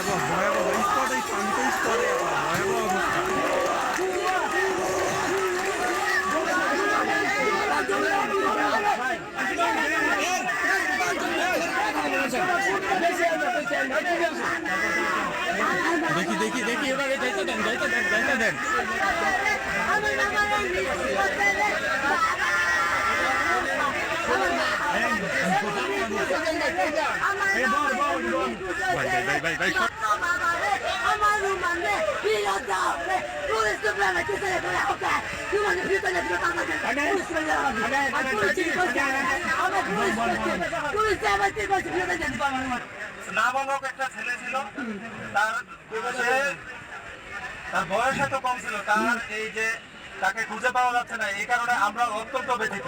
ভয়াবহ ভয়াবহ স্তরে শান্ত স্তরে ভয়াবহ অবস্থা। দেখি দেখি দেখি এবারে যাইতে দেন যাইতে দেন যাইতে দেন। আমার ভাই ভাই ভাই ভাই নাবালক একটা ছেলে ছিল তার তার বয়স এত কম ছিল তার এই যে তাকে খুঁজে পাওয়া যাচ্ছে না এই কারণে আমরা অত্যন্ত ব্যথিত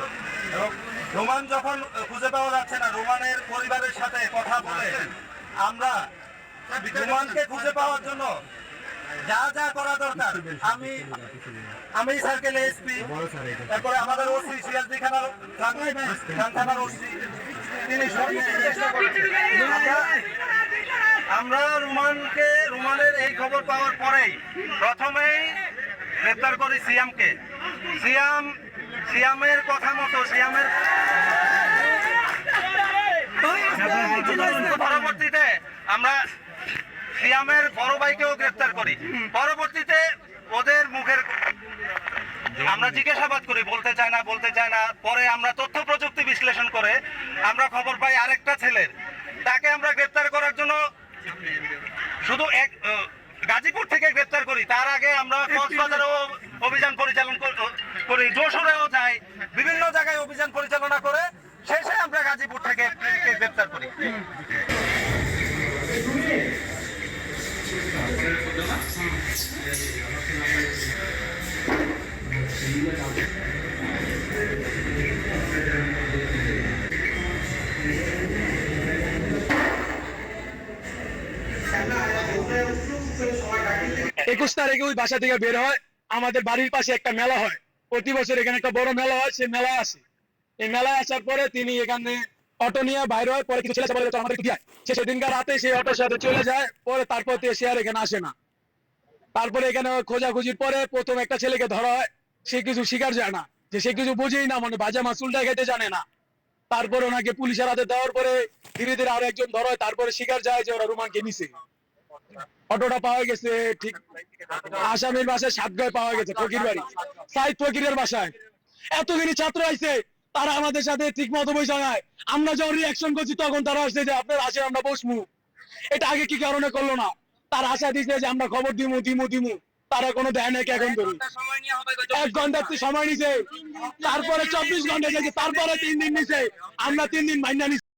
রোমান যখন খুঁজে পাওয়া যাচ্ছে না রোমানের পরিবারের সাথে কথা বলে আমরা রোমানকে খুঁজে পাওয়ার জন্য যা যা করা দরকার। আমি আমি সার্কেল এসপি তারপরে আমাদের ওসি সিরাজদি খানার খান থানার ওসি তিনি আমরা রুমানকে, রুমানের এই খবর পাওয়ার পরেই প্রথমেই গ্রেপ্তার করি সিয়ামকে। সিয়াম, সিয়ামের কথা মতো, সিয়ামের আমরা সিয়ামের বড় ভাইকেও গ্রেপ্তার করি। পরবর্তীতে ওদের মুখের আমরা জিজ্ঞাসাবাদ করি বলতে চায় না বলতে চায় না। পরে আমরা তথ্য প্রযুক্তি বিশ্লেষণ করে আমরা খবর পাই আরেকটা ছেলের। তাকে আমরা গ্রেপ্তার করার জন্য শুধু এক গাজীপুর থেকে গ্রেপ্তার করি। তার আগে আমরা কক্সবাজারেও অভিযান পরিচালনা কর- যশোরেও যাই বিভিন্ন জায়গায় অভিযান পরিচালনা করে শেষে আমরা গাজীপুর থেকে গ্রেপ্তার করি। একুশ তারিখে ওই বাসা থেকে বের হয়। আমাদের বাড়ির পাশে একটা মেলা হয়। প্রতি বছর এখানে একটা বড় মেলা হয় সে মেলায় আসে। এই মেলায় আসার পরে তিনি এখানে অটো নিয়ে বাইরে হয়, পরে কিছু ছেলে আমাদের একটু সে সেদিনকার রাতে সেই অটোর সাথে চলে যায়, পরে তারপর সে আর এখানে আসে না। তারপরে এখানে খোঁজাখুঁজির পরে প্রথম একটা ছেলেকে ধরা হয়। সে কিছু শিকার যায় না। যে সে কিছু বুঝেই না মানে বাজা মাসুলটা খেতে জানে না। তারপর ওনাকে পুলিশের হাতে দেওয়ার পরে ধীরে ধীরে আরও একজন ধরা তারপরে স্বীকার যায় যে ওরা রুমানকে নিছে। অটোটা পাওয়া গেছে, ঠিক আসামের বাসায় সাতগায় পাওয়া গেছে ফকির বাড়ি সাইদ ফকিরের বাসায়। এতদিনই ছাত্র আইছে, তারা আমাদের সাথে ঠিক মতো বৈশা নাই। আমরা যখন রিয়াকশন করছি, তখন তারা আসছে যে, আপনার আসে আমরা বসবো। এটা আগে কি কারণে করল না? তার আশা দিচ্ছে যে, আমরা খবর দিমু দিমু দিমু। তারা কোনো দেয় নাকি এখন ধরি এক ঘণ্টা সময় নিছে। তারপরে চব্বিশ ঘণ্টা গেছে তারপরে তিন দিন নিছে। আমরা তিন দিন মাইনা নিছি।